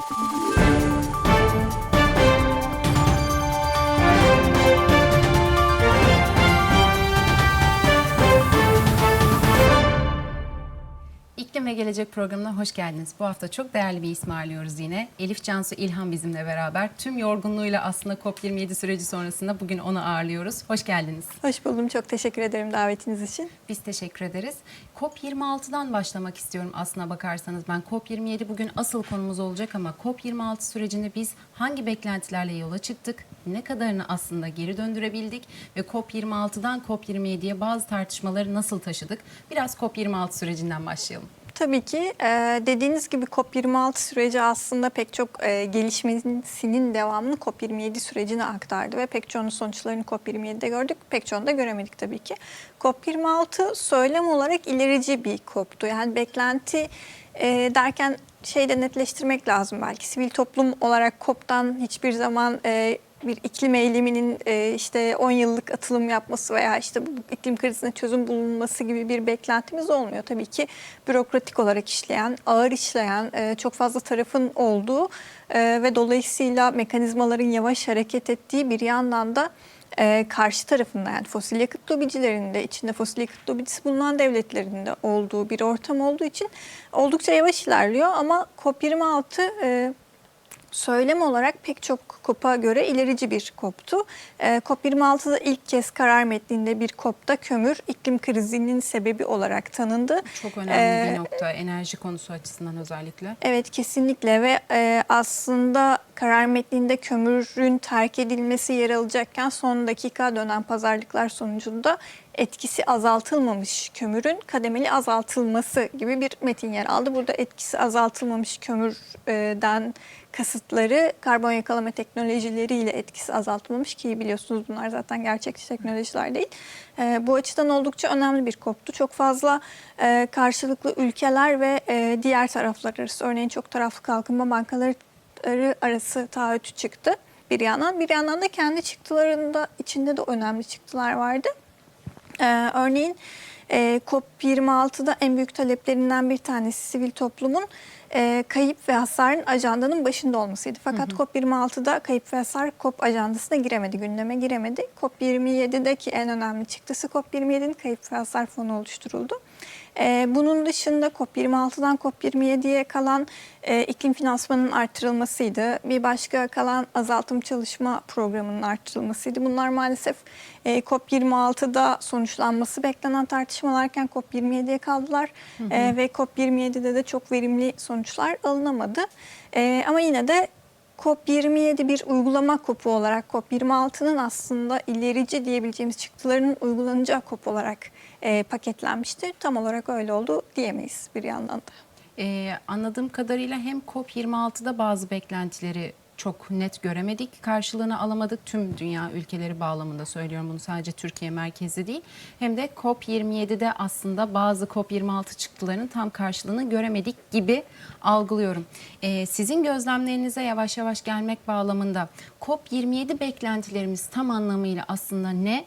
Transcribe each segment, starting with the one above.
Thank you. Ve Gelecek programına hoş geldiniz. Bu hafta çok değerli bir ismi ağırlıyoruz yine. Elif Cansu İlhan bizimle beraber. Tüm yorgunluğuyla aslında COP27 süreci sonrasında bugün onu ağırlıyoruz. Hoş geldiniz. Hoş buldum. Çok teşekkür ederim davetiniz için. Biz teşekkür ederiz. COP26'dan başlamak istiyorum aslına bakarsanız. Ben COP27 bugün asıl konumuz olacak ama COP26 sürecinde biz hangi beklentilerle yola çıktık? Ne kadarını aslında geri döndürebildik? Ve COP26'dan COP27'ye bazı tartışmaları nasıl taşıdık? Biraz COP26 sürecinden başlayalım. Tabii ki e, dediğiniz gibi COP26 süreci aslında pek çok e, gelişmesinin devamını COP27 sürecine aktardı ve pek çoğunun sonuçlarını COP27'de gördük, pek çoğunu da göremedik tabii ki. COP26 söylem olarak ilerici bir COP'tu. Yani beklenti e, derken şey de netleştirmek lazım belki. Sivil toplum olarak COP'tan hiçbir zaman e, bir iklim eyleminin e, işte 10 yıllık atılım yapması veya işte bu iklim krizine çözüm bulunması gibi bir beklentimiz olmuyor. Tabii ki bürokratik olarak işleyen, ağır işleyen, e, çok fazla tarafın olduğu e, ve dolayısıyla mekanizmaların yavaş hareket ettiği bir yandan da e, karşı tarafında yani fosil yakıt lobicilerinde içinde fosil yakıt lobicisi bulunan devletlerinde olduğu bir ortam olduğu için oldukça yavaş ilerliyor ama COP26 e, söylem olarak pek çok COP'a göre ilerici bir COP'tu. E, COP26'da ilk kez karar metninde bir COP'ta kömür iklim krizinin sebebi olarak tanındı. Çok önemli Ee, bir nokta enerji konusu açısından özellikle. Evet kesinlikle ve e, aslında karar metninde kömürün terk edilmesi yer alacakken son dakika dönen pazarlıklar sonucunda etkisi azaltılmamış kömürün kademeli azaltılması gibi bir metin yer aldı. Burada etkisi azaltılmamış kömürden kasıtları karbon yakalama teknolojileriyle etkisi azaltılmamış ki biliyorsunuz bunlar zaten gerçekçi teknolojiler değil. E, bu açıdan oldukça önemli bir koptu. Çok fazla e, karşılıklı ülkeler ve e, diğer taraflar arası örneğin çok taraflı kalkınma bankaları arası taahhüt çıktı bir yandan. Bir yandan da kendi çıktılarında içinde de önemli çıktılar vardı. Ee, örneğin e, COP26'da en büyük taleplerinden bir tanesi sivil toplumun e, kayıp ve hasarın ajandanın başında olmasıydı. Fakat COP26'da kayıp ve hasar COP ajandasına giremedi, gündeme giremedi. COP27'deki en önemli çıktısı COP27'nin kayıp ve hasar fonu oluşturuldu. Ee, bunun dışında COP26'dan COP27'ye kalan e, iklim finansmanının artırılmasıydı. Bir başka kalan azaltım çalışma programının artırılmasıydı. Bunlar maalesef e, COP26'da sonuçlanması beklenen tartışmalarken COP27'ye kaldılar. E, ve COP27'de de çok verimli sonuçlar alınamadı. E, ama yine de COP27 bir uygulama kopu olarak COP26'nın aslında ilerici diyebileceğimiz çıktılarının uygulanacağı kop olarak e, paketlenmişti. Tam olarak öyle oldu diyemeyiz bir yandan da. Ee, anladığım kadarıyla hem COP26'da bazı beklentileri çok net göremedik, karşılığını alamadık. Tüm dünya ülkeleri bağlamında söylüyorum bunu sadece Türkiye merkezli değil. Hem de COP27'de aslında bazı COP26 çıktılarının tam karşılığını göremedik gibi algılıyorum. Ee, sizin gözlemlerinize yavaş yavaş gelmek bağlamında COP27 beklentilerimiz tam anlamıyla aslında ne?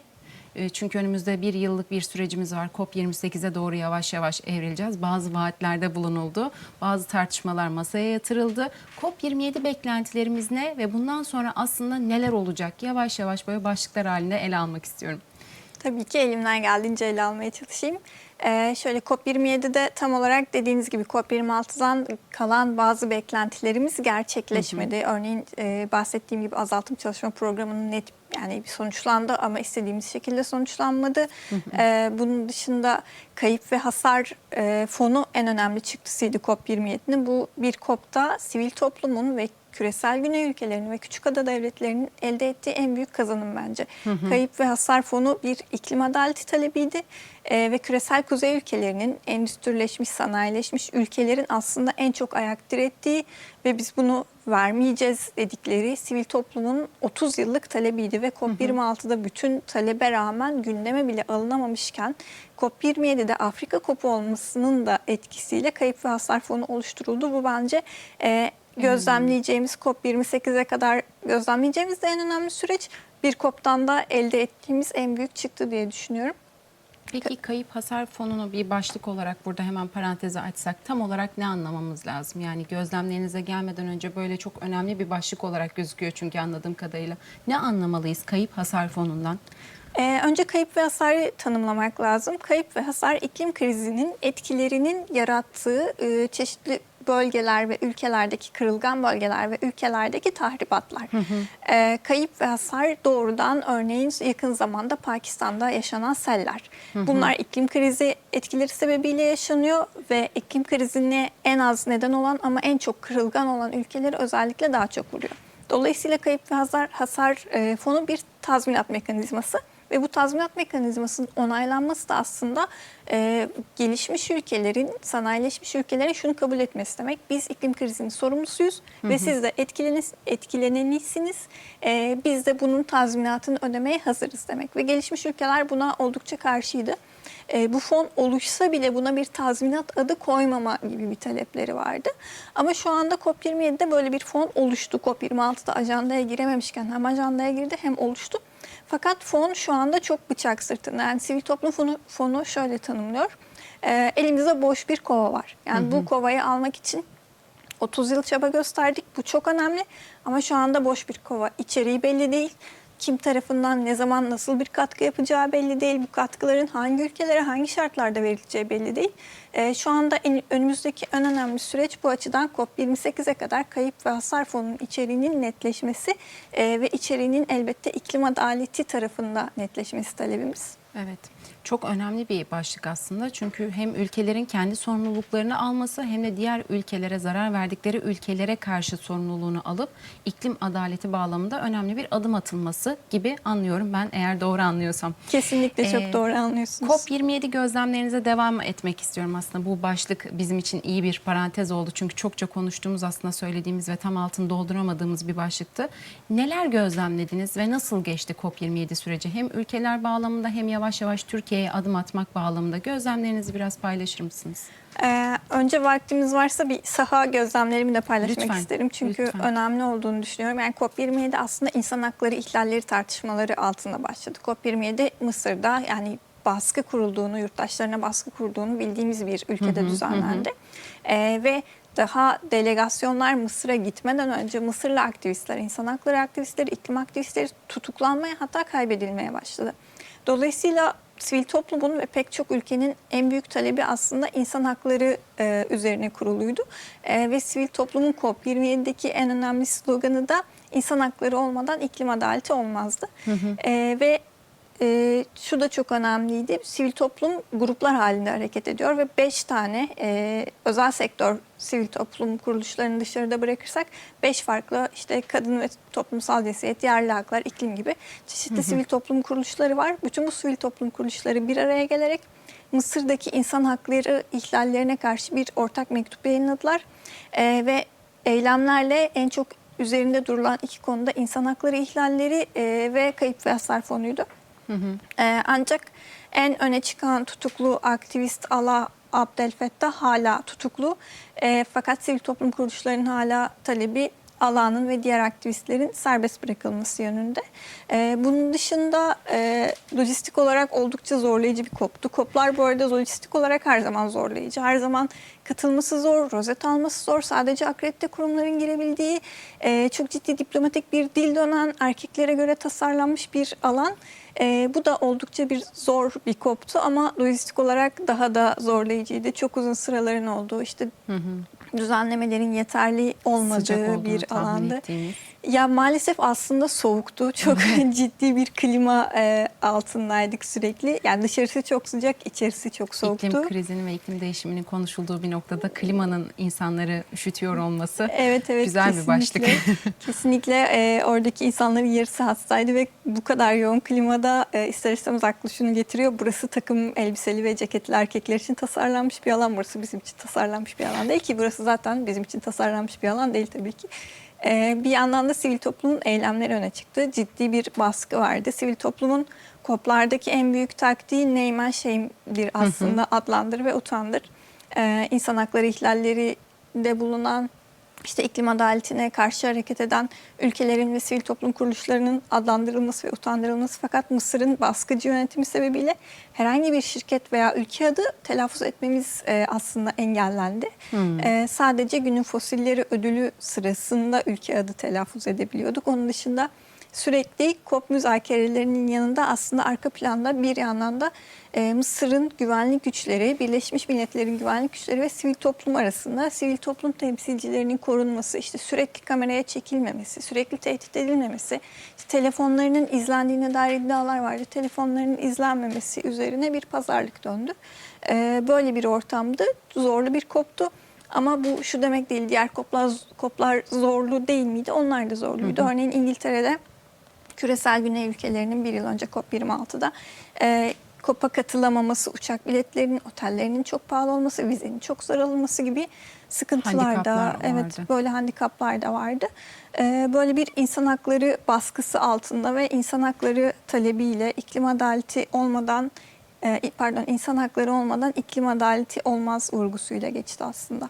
E, Çünkü önümüzde bir yıllık bir sürecimiz var. COP28'e doğru yavaş yavaş evrileceğiz. Bazı vaatlerde bulunuldu. Bazı tartışmalar masaya yatırıldı. COP27 beklentilerimiz ne ve bundan sonra aslında neler olacak? Yavaş yavaş böyle başlıklar halinde ele almak istiyorum. Tabii ki elimden geldiğince ele almaya çalışayım. Ee, şöyle COP27'de tam olarak dediğiniz gibi COP26'dan kalan bazı beklentilerimiz gerçekleşmedi. Örneğin e, bahsettiğim gibi azaltım çalışma programının net yani sonuçlandı ama istediğimiz şekilde sonuçlanmadı. Ee, bunun dışında kayıp ve hasar e, fonu en önemli çıktısıydı COP27'nin. Bu bir COP'ta sivil toplumun ve küresel güney ülkelerinin ve küçük ada devletlerinin elde ettiği en büyük kazanım bence. Kayıp ve hasar fonu bir iklim adaleti talebiydi Ee, ve küresel kuzey ülkelerinin endüstrileşmiş, sanayileşmiş ülkelerin aslında en çok ayak direttiği ve biz bunu vermeyeceğiz dedikleri sivil toplumun 30 yıllık talebiydi ve COP26'da bütün talebe rağmen gündeme bile alınamamışken COP27'de Afrika kopu olmasının da etkisiyle kayıp ve hasar fonu oluşturuldu. Bu bence e, gözlemleyeceğimiz COP28'e kadar gözlemleyeceğimiz de en önemli süreç. Bir COP'tan da elde ettiğimiz en büyük çıktı diye düşünüyorum. Peki kayıp hasar fonunu bir başlık olarak burada hemen paranteze açsak tam olarak ne anlamamız lazım? Yani gözlemlerinize gelmeden önce böyle çok önemli bir başlık olarak gözüküyor çünkü anladığım kadarıyla. Ne anlamalıyız kayıp hasar fonundan? Ee, önce kayıp ve hasarı tanımlamak lazım. Kayıp ve hasar iklim krizinin etkilerinin yarattığı e, çeşitli bölgeler ve ülkelerdeki kırılgan bölgeler ve ülkelerdeki tahribatlar. Ee, kayıp ve hasar doğrudan örneğin yakın zamanda Pakistan'da yaşanan seller. Bunlar iklim krizi etkileri sebebiyle yaşanıyor ve iklim krizine en az neden olan ama en çok kırılgan olan ülkeleri özellikle daha çok vuruyor. Dolayısıyla kayıp ve hasar, hasar e, fonu bir tazminat mekanizması ve bu tazminat mekanizmasının onaylanması da aslında e, gelişmiş ülkelerin, sanayileşmiş ülkelerin şunu kabul etmesi demek. Biz iklim krizinin sorumlusuyuz ve siz de etkilenis, etkilenenisiniz. E, biz de bunun tazminatını ödemeye hazırız demek. Ve gelişmiş ülkeler buna oldukça karşıydı. E, bu fon oluşsa bile buna bir tazminat adı koymama gibi bir talepleri vardı. Ama şu anda COP27'de böyle bir fon oluştu. COP26'da ajandaya girememişken hem ajandaya girdi hem oluştu. Fakat fon şu anda çok bıçak sırtında. Yani sivil toplum fonu, fonu şöyle tanımlıyor. E, elimizde boş bir kova var. Yani bu kovayı almak için 30 yıl çaba gösterdik. Bu çok önemli. Ama şu anda boş bir kova. İçeriği belli değil. Kim tarafından ne zaman nasıl bir katkı yapacağı belli değil. Bu katkıların hangi ülkelere hangi şartlarda verileceği belli değil. Ee, şu anda en- önümüzdeki en önemli süreç bu açıdan COP28'e kadar kayıp ve hasar fonunun içeriğinin netleşmesi e, ve içeriğinin elbette iklim adaleti tarafında netleşmesi talebimiz. Evet. Çok önemli bir başlık aslında. Çünkü hem ülkelerin kendi sorumluluklarını alması hem de diğer ülkelere zarar verdikleri ülkelere karşı sorumluluğunu alıp iklim adaleti bağlamında önemli bir adım atılması gibi anlıyorum ben eğer doğru anlıyorsam. Kesinlikle çok Ee, doğru anlıyorsunuz. COP27 gözlemlerinize devam etmek istiyorum aslında. Bu başlık bizim için iyi bir parantez oldu. Çünkü çokça konuştuğumuz aslında söylediğimiz ve tam altını dolduramadığımız bir başlıktı. Neler gözlemlediniz ve nasıl geçti COP27 süreci? Hem ülkeler bağlamında hem yavaş yavaş Türkiye'ye adım atmak bağlamında gözlemlerinizi biraz paylaşır mısınız? Ee, önce vaktimiz varsa bir saha gözlemlerimi de paylaşmak Lütfen, isterim. Çünkü lütfen. önemli olduğunu düşünüyorum. Yani COP27 aslında insan hakları ihlalleri tartışmaları altında başladı. COP27 Mısır'da yani baskı kurulduğunu, yurttaşlarına baskı kurulduğunu bildiğimiz bir ülkede düzenlendi. Ee, ve daha delegasyonlar Mısır'a gitmeden önce Mısırlı aktivistler, insan hakları aktivistleri, iklim aktivistleri tutuklanmaya hatta kaybedilmeye başladı. Dolayısıyla sivil toplumun ve pek çok ülkenin en büyük talebi aslında insan hakları e, üzerine kuruluydu. E, ve sivil toplumun COP27'deki en önemli sloganı da insan hakları olmadan iklim adaleti olmazdı. E, ve e, şu da çok önemliydi. Sivil toplum gruplar halinde hareket ediyor ve 5 tane e, özel sektör sivil toplum kuruluşlarını dışarıda bırakırsak 5 farklı işte kadın ve toplumsal cinsiyet, yerli haklar, iklim gibi çeşitli sivil toplum kuruluşları var. Bütün bu sivil toplum kuruluşları bir araya gelerek Mısır'daki insan hakları ihlallerine karşı bir ortak mektup yayınladılar. E, ve eylemlerle en çok üzerinde durulan iki konuda insan hakları ihlalleri e, ve kayıp ve hasar fonuydu. Ee, ancak en öne çıkan tutuklu aktivist Ala Abdelfettah hala tutuklu. Ee, fakat sivil toplum kuruluşlarının hala talebi Ala'nın ve diğer aktivistlerin serbest bırakılması yönünde. Ee, bunun dışında e, lojistik olarak oldukça zorlayıcı bir koptu. Koplar bu arada lojistik olarak her zaman zorlayıcı. Her zaman katılması zor, rozet alması zor. Sadece akredite kurumların girebildiği e, çok ciddi diplomatik bir dil dönen erkeklere göre tasarlanmış bir alan. E, bu da oldukça bir zor bir koptu ama lojistik olarak daha da zorlayıcıydı. Çok uzun sıraların olduğu işte düzenlemelerin yeterli olmadığı bir alandı. ettiğiniz. Ya maalesef aslında soğuktu. Çok ciddi bir klima e, altındaydık sürekli. Yani dışarısı çok sıcak, içerisi çok soğuktu. İklim krizinin ve iklim değişiminin konuşulduğu bir noktada klimanın insanları üşütüyor olması Evet evet güzel bir başlık. kesinlikle. kesinlikle e, oradaki insanların yarısı hastaydı ve bu kadar yoğun klimada e, ister istemez aklı şunu getiriyor. Burası takım elbiseli ve ceketli erkekler için tasarlanmış bir alan. Burası bizim için tasarlanmış bir alan değil ki. Burası zaten bizim için tasarlanmış bir alan değil tabii ki. E, bir yandan da sivil toplumun eylemleri öne çıktı. Ciddi bir baskı vardı. Sivil toplumun koplardaki en büyük taktiği neymen şeydir aslında adlandır ve utandır. E, insan hakları ihlalleri de bulunan işte iklim adaletine karşı hareket eden ülkelerin ve sivil toplum kuruluşlarının adlandırılması ve utandırılması fakat Mısır'ın baskıcı yönetimi sebebiyle herhangi bir şirket veya ülke adı telaffuz etmemiz e, aslında engellendi. E, sadece günün fosilleri ödülü sırasında ülke adı telaffuz edebiliyorduk. Onun dışında sürekli COP müzakerelerinin yanında aslında arka planda bir yandan da e, Mısır'ın güvenlik güçleri, Birleşmiş Milletler'in güvenlik güçleri ve sivil toplum arasında sivil toplum temsilcilerinin korunması, işte sürekli kameraya çekilmemesi, sürekli tehdit edilmemesi, işte telefonlarının izlendiğine dair iddialar vardı. Telefonlarının izlenmemesi üzerine bir pazarlık döndü. E, böyle bir ortamdı. Zorlu bir koptu. Ama bu şu demek değil, diğer koplar, koplar zorlu değil miydi? Onlar da zorluydu. Örneğin İngiltere'de küresel güney ülkelerinin bir yıl önce COP26'da e, COP'a katılamaması, uçak biletlerinin, otellerinin çok pahalı olması, vizenin çok zor alınması gibi sıkıntılar da, evet vardı. böyle handikaplar da vardı. E, böyle bir insan hakları baskısı altında ve insan hakları talebiyle iklim adaleti olmadan e, pardon insan hakları olmadan iklim adaleti olmaz vurgusuyla geçti aslında.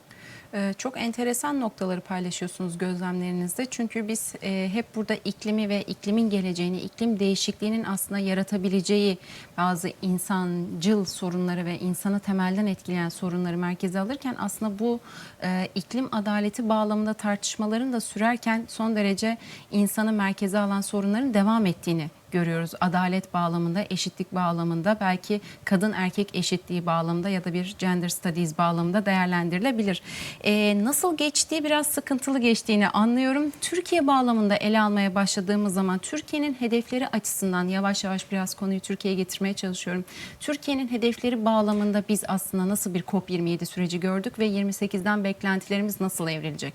Ee, Çok enteresan noktaları paylaşıyorsunuz gözlemlerinizde. Çünkü biz e, hep burada iklimi ve iklimin geleceğini, iklim değişikliğinin aslında yaratabileceği bazı insancıl sorunları ve insanı temelden etkileyen sorunları merkeze alırken aslında bu e, iklim adaleti bağlamında tartışmaların da sürerken son derece insanı merkeze alan sorunların devam ettiğini görüyoruz. Adalet bağlamında, eşitlik bağlamında, belki kadın erkek eşitliği bağlamında ya da bir gender studies bağlamında değerlendirilebilir. Ee, nasıl geçtiği biraz sıkıntılı geçtiğini anlıyorum. Türkiye bağlamında ele almaya başladığımız zaman Türkiye'nin hedefleri açısından yavaş yavaş biraz konuyu Türkiye'ye getirmeye çalışıyorum. Türkiye'nin hedefleri bağlamında biz aslında nasıl bir COP27 süreci gördük ve 28'den beklentilerimiz nasıl evrilecek?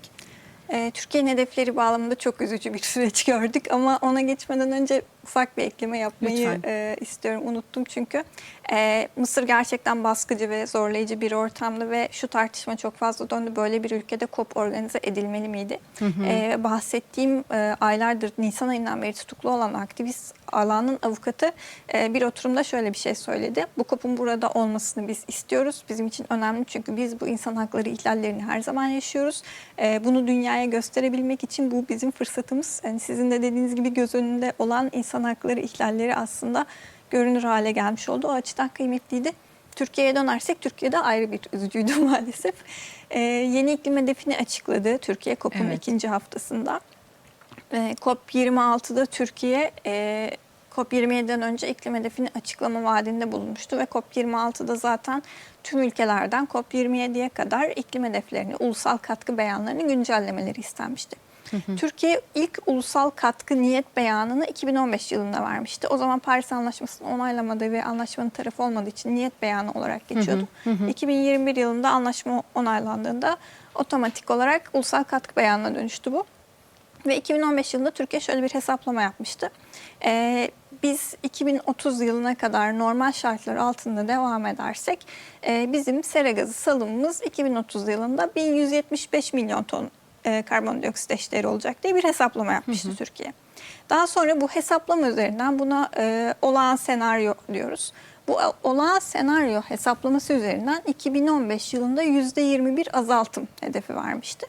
Ee, Türkiye'nin hedefleri bağlamında çok üzücü bir süreç gördük ama ona geçmeden önce ufak bir ekleme yapmayı e, istiyorum. Unuttum çünkü. Ee, Mısır gerçekten baskıcı ve zorlayıcı bir ortamdı ve şu tartışma çok fazla döndü. Böyle bir ülkede COP organize edilmeli miydi? Ee, bahsettiğim e, aylardır Nisan ayından beri tutuklu olan aktivist alanın avukatı e, bir oturumda şöyle bir şey söyledi. Bu COP'un burada olmasını biz istiyoruz. Bizim için önemli çünkü biz bu insan hakları ihlallerini her zaman yaşıyoruz. E, bunu dünyaya gösterebilmek için bu bizim fırsatımız. Yani sizin de dediğiniz gibi göz önünde olan insan hakları ihlalleri aslında görünür hale gelmiş oldu. O açıdan kıymetliydi. Türkiye'ye dönersek Türkiye'de ayrı bir üzücüydü maalesef. E, yeni iklim hedefini açıkladı Türkiye COP'un Evet. ikinci haftasında. E, COP26'da Türkiye e, COP27'den önce iklim hedefini açıklama vaadinde bulunmuştu ve COP26'da zaten tüm ülkelerden COP27'ye kadar iklim hedeflerini, ulusal katkı beyanlarını güncellemeleri istenmişti. Türkiye ilk ulusal katkı niyet beyanını 2015 yılında vermişti. O zaman Paris Anlaşması'nı onaylamadığı ve anlaşmanın tarafı olmadığı için niyet beyanı olarak geçiyordu. 2021 yılında anlaşma onaylandığında otomatik olarak ulusal katkı beyanına dönüştü bu. Ve 2015 yılında Türkiye şöyle bir hesaplama yapmıştı. Ee, biz 2030 yılına kadar normal şartlar altında devam edersek e, bizim sera gazı salımımız 2030 yılında 1175 milyon ton e, karbondioksit eşdeğeri olacak diye bir hesaplama yapmıştı Türkiye. Daha sonra bu hesaplama üzerinden buna e, olağan senaryo diyoruz. Bu olağan senaryo hesaplaması üzerinden 2015 yılında %21 azaltım hedefi vermişti.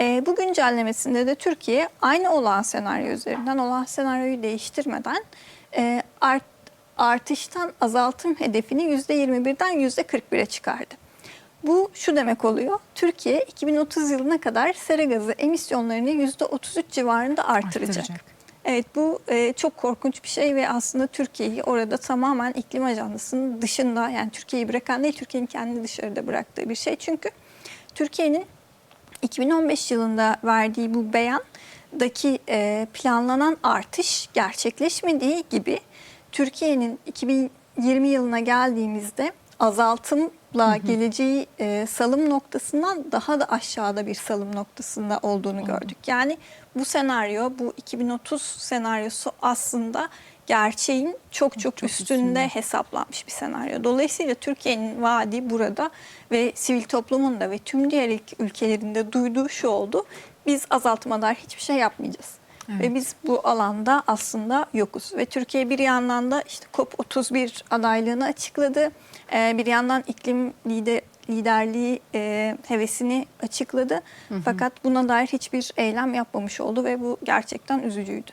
E, bu güncellemesinde de Türkiye aynı olağan senaryo üzerinden olağan senaryoyu değiştirmeden e, art, artıştan azaltım hedefini %21'den %41'e çıkardı. Bu şu demek oluyor. Türkiye 2030 yılına kadar sera gazı emisyonlarını %33 civarında artıracak. Arttıracak. Evet bu e, çok korkunç bir şey ve aslında Türkiye'yi orada tamamen iklim ajandasının dışında yani Türkiye'yi bırakan değil Türkiye'nin kendini dışarıda bıraktığı bir şey. Çünkü Türkiye'nin 2015 yılında verdiği bu beyandaki e, planlanan artış gerçekleşmediği gibi Türkiye'nin 2020 yılına geldiğimizde azaltımla geleceği e, salım noktasından daha da aşağıda bir salım noktasında olduğunu gördük. Yani bu senaryo, bu 2030 senaryosu aslında gerçeğin çok çok, Çok üstünde, üstünde. hesaplanmış bir senaryo. Dolayısıyla Türkiye'nin vaadi burada ve sivil toplumun da ve tüm diğer ülk- ülkelerinde duyduğu şu oldu. Biz azaltıma dair hiçbir şey yapmayacağız. Evet. Ve biz bu alanda aslında yokuz. Ve Türkiye bir yandan da işte COP31 adaylığını açıkladı. Ee, bir yandan iklim lider liderliği e, hevesini açıkladı. Fakat buna dair hiçbir eylem yapmamış oldu ve bu gerçekten üzücüydü.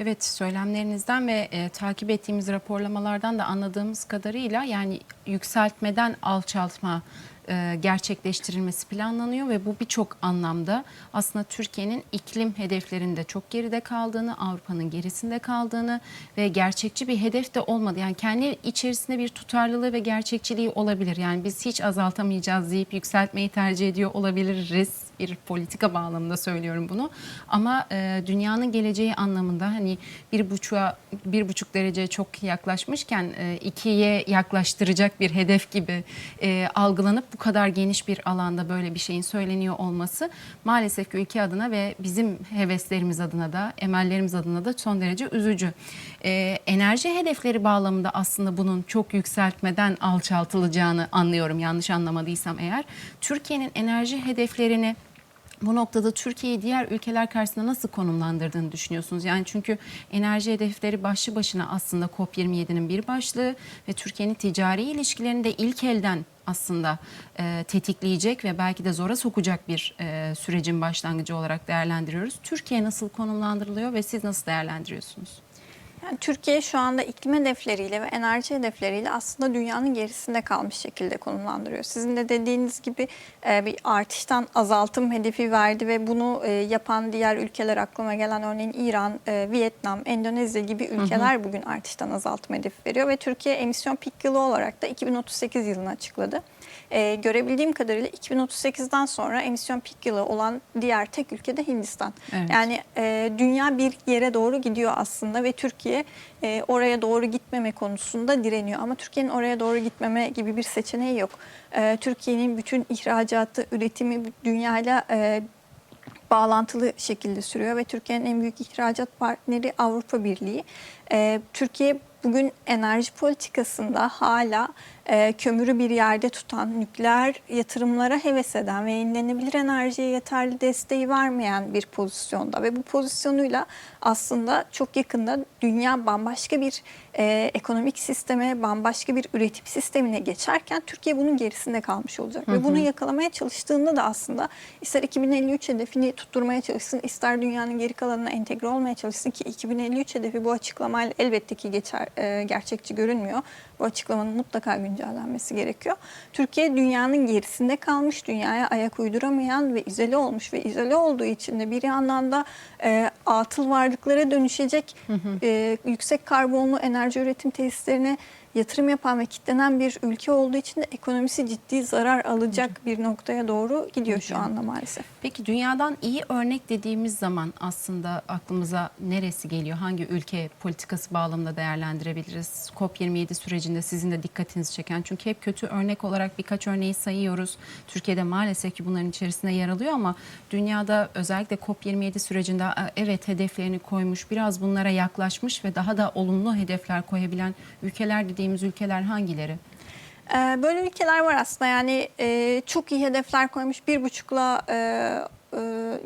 Evet söylemlerinizden ve e, takip ettiğimiz raporlamalardan da anladığımız kadarıyla yani yükseltmeden alçaltma e, gerçekleştirilmesi planlanıyor ve bu birçok anlamda aslında Türkiye'nin iklim hedeflerinde çok geride kaldığını, Avrupa'nın gerisinde kaldığını ve gerçekçi bir hedef de olmadı. Yani kendi içerisinde bir tutarlılığı ve gerçekçiliği olabilir. Yani biz hiç azaltamayacağız deyip yükseltmeyi tercih ediyor olabiliriz. Bir politika bağlamında söylüyorum bunu. Ama e, dünyanın geleceği anlamında hani bir buçuğa bir buçuk dereceye çok yaklaşmışken e, ikiye yaklaştıracak bir hedef gibi e, algılanıp bu kadar geniş bir alanda böyle bir şeyin söyleniyor olması maalesef ki ülke adına ve bizim heveslerimiz adına da emellerimiz adına da son derece üzücü. E, enerji hedefleri bağlamında aslında bunun çok yükseltmeden alçaltılacağını anlıyorum yanlış anlamadıysam eğer. Türkiye'nin enerji hedeflerini bu noktada Türkiye'yi diğer ülkeler karşısında nasıl konumlandırdığını düşünüyorsunuz? Yani çünkü enerji hedefleri başlı başına aslında COP27'nin bir başlığı ve Türkiye'nin ticari ilişkilerini de ilk elden aslında e, tetikleyecek ve belki de zora sokacak bir e, sürecin başlangıcı olarak değerlendiriyoruz. Türkiye nasıl konumlandırılıyor ve siz nasıl değerlendiriyorsunuz? Yani Türkiye şu anda iklim hedefleriyle ve enerji hedefleriyle aslında dünyanın gerisinde kalmış şekilde konumlandırıyor. Sizin de dediğiniz gibi e, bir artıştan azaltım hedefi verdi ve bunu e, yapan diğer ülkeler aklıma gelen örneğin İran, e, Vietnam, Endonezya gibi ülkeler bugün artıştan azaltım hedefi veriyor ve Türkiye emisyon pik yılı olarak da 2038 yılını açıkladı. E, görebildiğim kadarıyla 2038'den sonra emisyon pik yılı olan diğer tek ülke de Hindistan. Evet. Yani e, dünya bir yere doğru gidiyor aslında ve Türkiye e, oraya doğru gitmeme konusunda direniyor. Ama Türkiye'nin oraya doğru gitmeme gibi bir seçeneği yok. E, Türkiye'nin bütün ihracatı, üretimi dünyayla e, bağlantılı şekilde sürüyor ve Türkiye'nin en büyük ihracat partneri Avrupa Birliği. E, Türkiye bugün enerji politikasında hala e, kömürü bir yerde tutan, nükleer yatırımlara heves eden ve yenilenebilir enerjiye yeterli desteği vermeyen bir pozisyonda ve bu pozisyonuyla aslında çok yakında dünya bambaşka bir e, ekonomik sisteme, bambaşka bir üretim sistemine geçerken Türkiye bunun gerisinde kalmış olacak. Ve bunu yakalamaya çalıştığında da aslında ister 2053 hedefini tutturmaya çalışsın, ister dünyanın geri kalanına entegre olmaya çalışsın ki 2053 hedefi bu açıklamayla elbette ki geçer, e, gerçekçi görünmüyor. Bu açıklamanın mutlaka güncellenmesi gerekiyor. Türkiye dünyanın gerisinde kalmış, dünyaya ayak uyduramayan ve izole olmuş ve izole olduğu için de bir yandan da e, atıl varlıklara dönüşecek e, yüksek karbonlu enerji üretim tesislerine yatırım yapan ve kitlenen bir ülke olduğu için de ekonomisi ciddi zarar alacak bir noktaya doğru gidiyor şu anda maalesef. Peki dünyadan iyi örnek dediğimiz zaman aslında aklımıza neresi geliyor? Hangi ülke politikası bağlamında değerlendirebiliriz? COP27 sürecinde sizin de dikkatinizi çeken. Çünkü hep kötü örnek olarak birkaç örneği sayıyoruz. Türkiye'de maalesef ki bunların içerisinde yer alıyor ama dünyada özellikle COP27 sürecinde "Aa, evet hedeflerini koymuş, biraz bunlara yaklaşmış ve daha da olumlu hedefler koyabilen ülkeler dediğimiz ülkeler hangileri? Ee, Böyle ülkeler var aslında yani e, çok iyi hedefler koymuş bir buçukla e, e,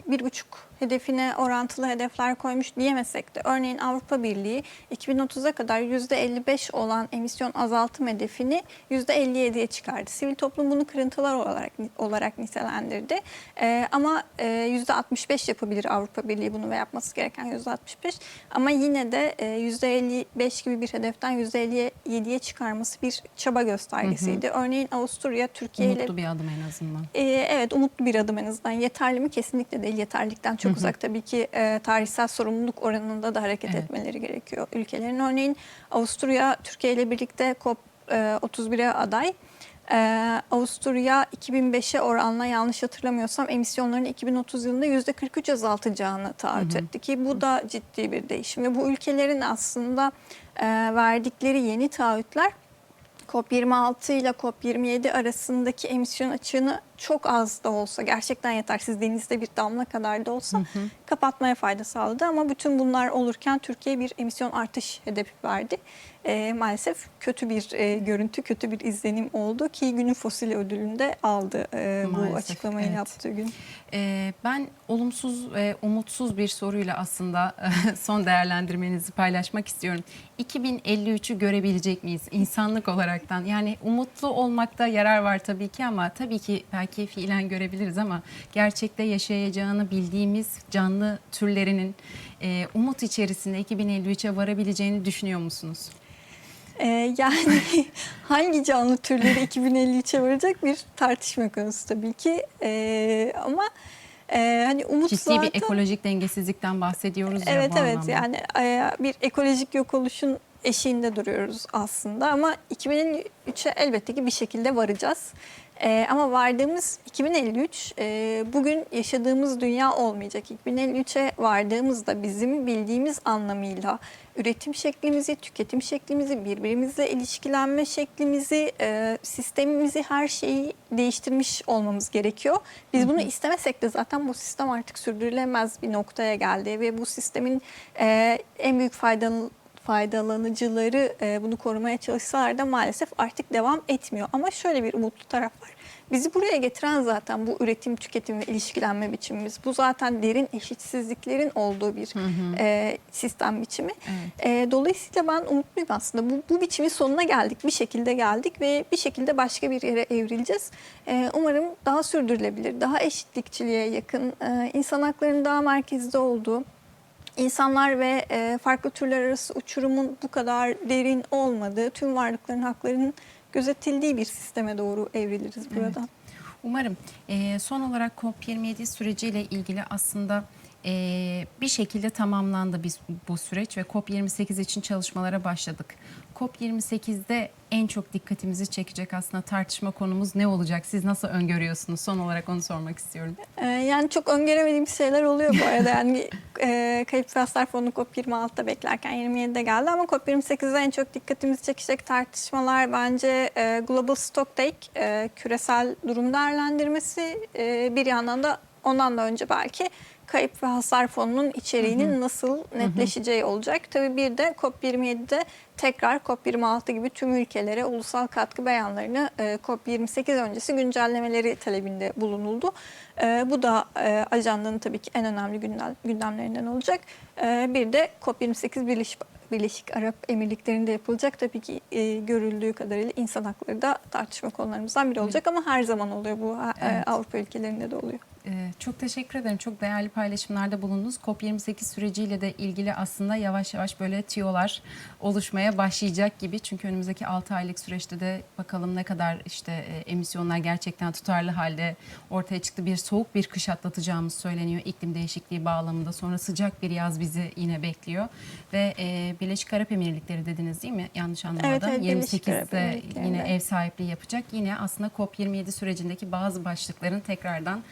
bir buçuk hedefine orantılı hedefler koymuş diyemesek de örneğin Avrupa Birliği 2030'a kadar %55 olan emisyon azaltım hedefini %57'ye çıkardı. Sivil toplum bunu kırıntılar olarak olarak nitelendirdi. Ee, ama e, %65 yapabilir Avrupa Birliği bunu ve yapması gereken %65 ama yine de e, %55 gibi bir hedeften %57'ye çıkarması bir çaba göstergesiydi. Örneğin Avusturya Türkiye ile Umutlu bir adım en azından. ee, evet umutlu bir adım en azından. Yeterli mi? Kesinlikle değil. Yeterlilikten çok uzak. Tabii ki e, tarihsel sorumluluk oranında da hareket Evet. etmeleri gerekiyor ülkelerin. Örneğin Avusturya Türkiye ile birlikte COP e, 31'e aday. Ee, Avusturya 2005'e oranla yanlış hatırlamıyorsam emisyonlarını 2030 yılında %43 azaltacağını taahhüt etti ki bu da ciddi bir değişim ve bu ülkelerin aslında e, verdikleri yeni taahhütler COP26 ile COP27 arasındaki emisyon açığını çok az da olsa gerçekten yetersiz denizde bir damla kadar da olsa kapatmaya fayda sağladı. Ama bütün bunlar olurken Türkiye bir emisyon artış hedefi verdi. E, maalesef kötü bir e, görüntü, kötü bir izlenim oldu ki günün fosil ödülünde aldı e, bu açıklamayı evet. yaptığı gün. Ee, ben olumsuz ve umutsuz bir soruyla aslında son değerlendirmenizi paylaşmak istiyorum. 2053'ü görebilecek miyiz insanlık olaraktan? Yani umutlu olmakta yarar var tabii ki ama tabii ki belki fiilen görebiliriz ama gerçekte yaşayacağını bildiğimiz canlı türlerinin e, umut içerisinde 2053'e varabileceğini düşünüyor musunuz? Ee, yani hangi canlı türleri 2053'e varacak bir tartışma konusu tabii ki. Ee, ama e, hani umut Ciddi zaten... bir ekolojik dengesizlikten bahsediyoruz ya Evet bu evet anlamda. yani e, bir ekolojik yok oluşun eşiğinde duruyoruz aslında ama 2053'e elbette ki bir şekilde varacağız. E, ama vardığımız 2053 e, bugün yaşadığımız dünya olmayacak. 2053'e vardığımızda bizim bildiğimiz anlamıyla üretim şeklimizi, tüketim şeklimizi, birbirimizle ilişkilenme şeklimizi, e, sistemimizi, her şeyi değiştirmiş olmamız gerekiyor. Biz bunu istemesek de zaten bu sistem artık sürdürülemez bir noktaya geldi ve bu sistemin e, en büyük faydalı faydalanıcıları e, bunu korumaya çalışsalar da maalesef artık devam etmiyor. Ama şöyle bir umutlu taraf var. Bizi buraya getiren zaten bu üretim, tüketim ve ilişkilenme biçimimiz. Bu zaten derin eşitsizliklerin olduğu bir e, sistem biçimi. E, dolayısıyla ben umutluyum aslında. Bu, bu biçimin sonuna geldik. Bir şekilde geldik ve bir şekilde başka bir yere evrileceğiz. E, umarım daha sürdürülebilir, daha eşitlikçiliğe yakın, e, insan haklarının daha merkezde olduğu, İnsanlar ve e, farklı türler arası uçurumun bu kadar derin olmadığı, tüm varlıkların haklarının gözetildiği bir sisteme doğru evriliriz buradan. Umarım. Ee, son olarak COP27 süreciyle ilgili aslında e, bir şekilde tamamlandı biz bu süreç ve COP28 için çalışmalara başladık. COP28'de en çok dikkatimizi çekecek aslında tartışma konumuz ne olacak? Siz nasıl öngörüyorsunuz? Son olarak onu sormak istiyorum. E, yani çok öngöremediğim şeyler oluyor bu arada. Yani e, Kayıp Prensler Fonu COP26'da beklerken 27'de geldi ama COP28'de en çok dikkatimizi çekecek tartışmalar bence e, Global Stocktake, e, küresel durum değerlendirmesi. E, bir yandan da ondan da önce belki kayıp ve hasar fonunun içeriğinin nasıl netleşeceği olacak. Tabii bir de COP27'de tekrar COP26 gibi tüm ülkelere ulusal katkı beyanlarını e, COP28 öncesi güncellemeleri talebinde bulunuldu. E, bu da e, ajandanın tabii ki en önemli gündem, gündemlerinden olacak. E, bir de COP28 Birleşik, Birleşik Arap Emirlikleri'nde yapılacak. Tabii ki e, görüldüğü kadarıyla insan hakları da tartışma konularımızdan biri olacak ama her zaman oluyor bu. E, Evet. Avrupa ülkelerinde de oluyor. Ee, çok teşekkür ederim. Çok değerli paylaşımlarda bulundunuz. COP28 süreciyle de ilgili aslında yavaş yavaş böyle tiyolar oluşmaya başlayacak gibi. Çünkü önümüzdeki 6 aylık süreçte de bakalım ne kadar işte e, emisyonlar gerçekten tutarlı halde ortaya çıktı. Bir soğuk bir kış atlatacağımız söyleniyor iklim değişikliği bağlamında. Sonra sıcak bir yaz bizi yine bekliyor. Ve e, Birleşik Arap Emirlikleri dediniz değil mi? Yanlış anlamadım. Evet, evet, Birleşik Arap 28'de Emirlikleri'nde. yine ev sahipliği yapacak. Yine aslında COP27 sürecindeki bazı başlıkların tekrardan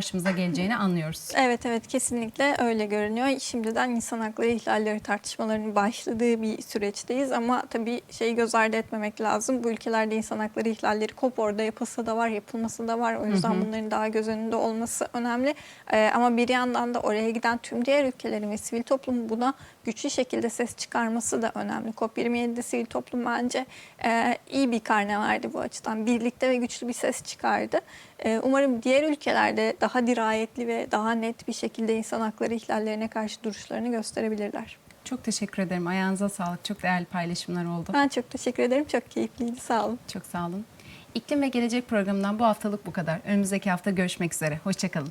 karşımıza geleceğini anlıyoruz. Evet evet kesinlikle öyle görünüyor. Şimdiden insan hakları ihlalleri tartışmalarının başladığı bir süreçteyiz ama tabii şeyi göz ardı etmemek lazım. Bu ülkelerde insan hakları ihlalleri kop orada yapılsa da var, yapılması da var. O yüzden bunların daha göz önünde olması önemli. Ee, ama bir yandan da oraya giden tüm diğer ülkelerin ve sivil toplumun buna güçlü şekilde ses çıkarması da önemli. COP27'de sivil toplum bence e, iyi bir karne verdi bu açıdan. Birlikte ve güçlü bir ses çıkardı. E, umarım diğer ülkelerde daha dirayetli ve daha net bir şekilde insan hakları ihlallerine karşı duruşlarını gösterebilirler. Çok teşekkür ederim. Ayağınıza sağlık. Çok değerli paylaşımlar oldu. Ben çok teşekkür ederim. Çok keyifliydi. Sağ olun. Çok sağ olun. İklim ve Gelecek programından bu haftalık bu kadar. Önümüzdeki hafta görüşmek üzere. Hoşçakalın.